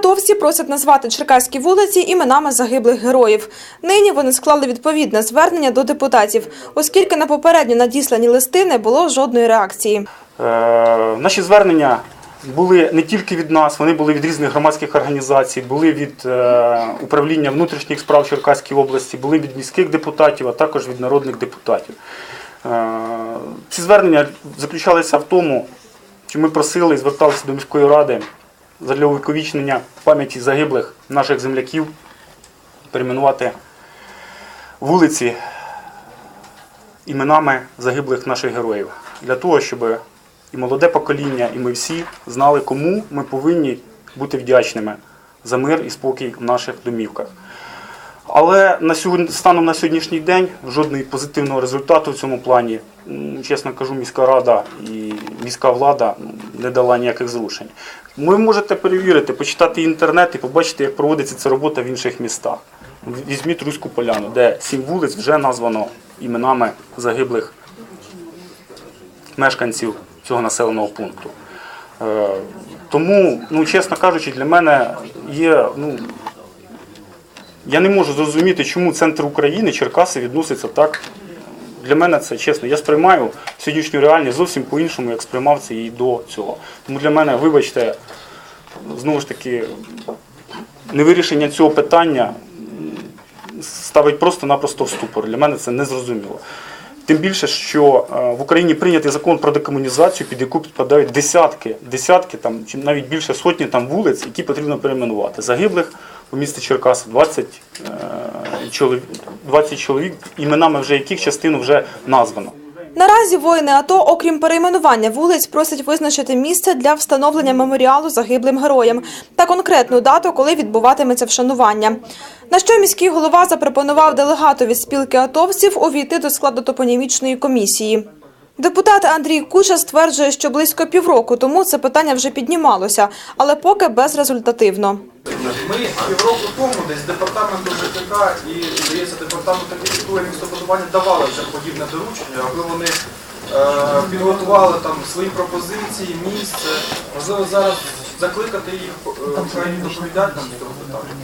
Атовці просять назвати черкаські вулиці іменами загиблих героїв. Нині вони склали відповідне звернення до депутатів, оскільки на попередньо надіслані листи не було жодної реакції. Е, Наші звернення були не тільки від нас, вони були від різних громадських організацій, були від е, управління внутрішніх справ Черкаської області, були від міських депутатів, а також від народних депутатів. Е, Ці звернення заключалися в тому, що ми просили і зверталися до міської ради для увіковічнення пам'яті загиблих наших земляків, перейменувати вулиці іменами загиблих наших героїв. Для того, щоб і молоде покоління, і ми всі знали, кому ми повинні бути вдячними за мир і спокій в наших домівках. Але на сьогодні, станом на сьогоднішній день жодного позитивного результату в цьому плані, чесно кажу, міська рада і міська влада не дала ніяких зрушень. Ви можете перевірити, почитати інтернет і побачити, як проводиться ця робота в інших містах. Візьміть Руську поляну, де сім вулиць вже названо іменами загиблих мешканців цього населеного пункту. Е, Тому, ну, чесно кажучи, для мене є. Ну, я не можу зрозуміти, чому центр України, Черкаси відноситься так. Для мене це чесно. Я сприймаю сьогоднішню реальність зовсім по-іншому, як сприймав це і до цього. Тому для мене, вибачте, знову ж таки, невирішення цього питання ставить просто-напросто в ступор. Для мене це незрозуміло. Тим більше, що е, в Україні прийнятий закон про декомунізацію, під яку підпадають десятки, десятки там, чи навіть більше сотні там вулиць, які потрібно перейменувати. Загиблих у місті Черкаси 20 е, чоловік, 20 чоловік, іменами вже яких частину вже названо. Наразі воїни АТО, окрім перейменування вулиць, просять визначити місце для встановлення меморіалу загиблим героям та конкретну дату, коли відбуватиметься вшанування. На що міський голова запропонував делегатові спілки атовців увійти до складу топонімічної комісії. Депутат Андрій Куча стверджує, що близько півроку тому це питання вже піднімалося, але поки безрезультативно. Ми півроку тому десь департаменту ЖКК і, здається, департаменту архітектури містобудування давали вже подібне доручення, аби вони е, підготували там свої пропозиції, місце. Можливо, зараз закликати їх е, доповідати нам цього питання.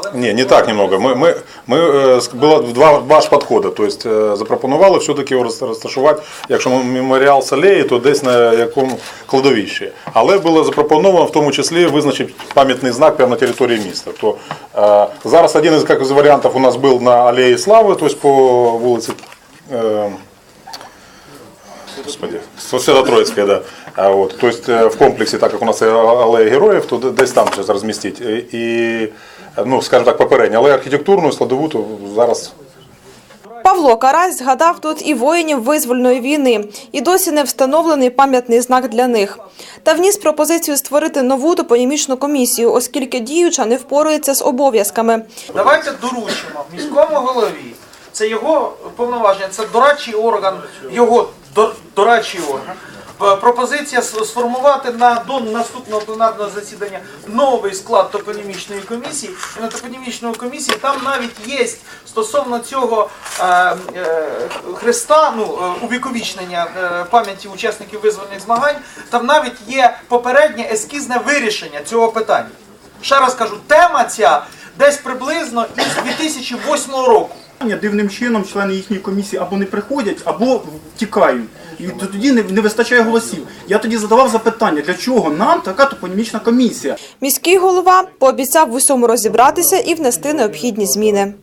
Але Не, не так немного. Мы, мы, мы е, ск- было два, два ж підходи. Тобто е, запропонували все-таки його роз- розташувати, якщо меморіал Салеї, то десь на якому кладовищі. Але було запропоновано в тому числі визначити пам'ятний знак прямо на території міста. То, е, зараз один із, як, з варіантів у нас був на Алеї Слави, тобто по вулиці е, Господи, Свято-Троицкая, да. А вот, то есть э, в комплексе, так как у нас алея героїв, то десь там щось розмістити. І, ну, скажімо так, попередньо, але архітектурну складову то зараз Павло Карась згадав тут і воїнів визвольної війни, і досі не встановлений пам'ятний знак для них. Та вніс пропозицію створити нову топонімічну комісію, оскільки діюча не впорується з обов'язками. Давайте доручимо міському голові. Це його повноваження, це дорадчий орган, його дорадчий орган. П- Пропозиція сформувати на до наступного пленарного засідання новий склад топонімічної комісії. І на топонімічної комісії там навіть є стосовно цього е, е, хреста, ну е, увіковічнення е, пам'яті учасників визвольних змагань. Там навіть є попереднє ескізне вирішення цього питання. Ще раз кажу, тема ця десь приблизно із 2008 року. Дивним чином члени їхньої комісії або не приходять, або втікають. І тоді не, не вистачає голосів. Я тоді задавав запитання, для чого нам така топонімічна комісія? Міський голова пообіцяв в усьому розібратися і внести необхідні зміни.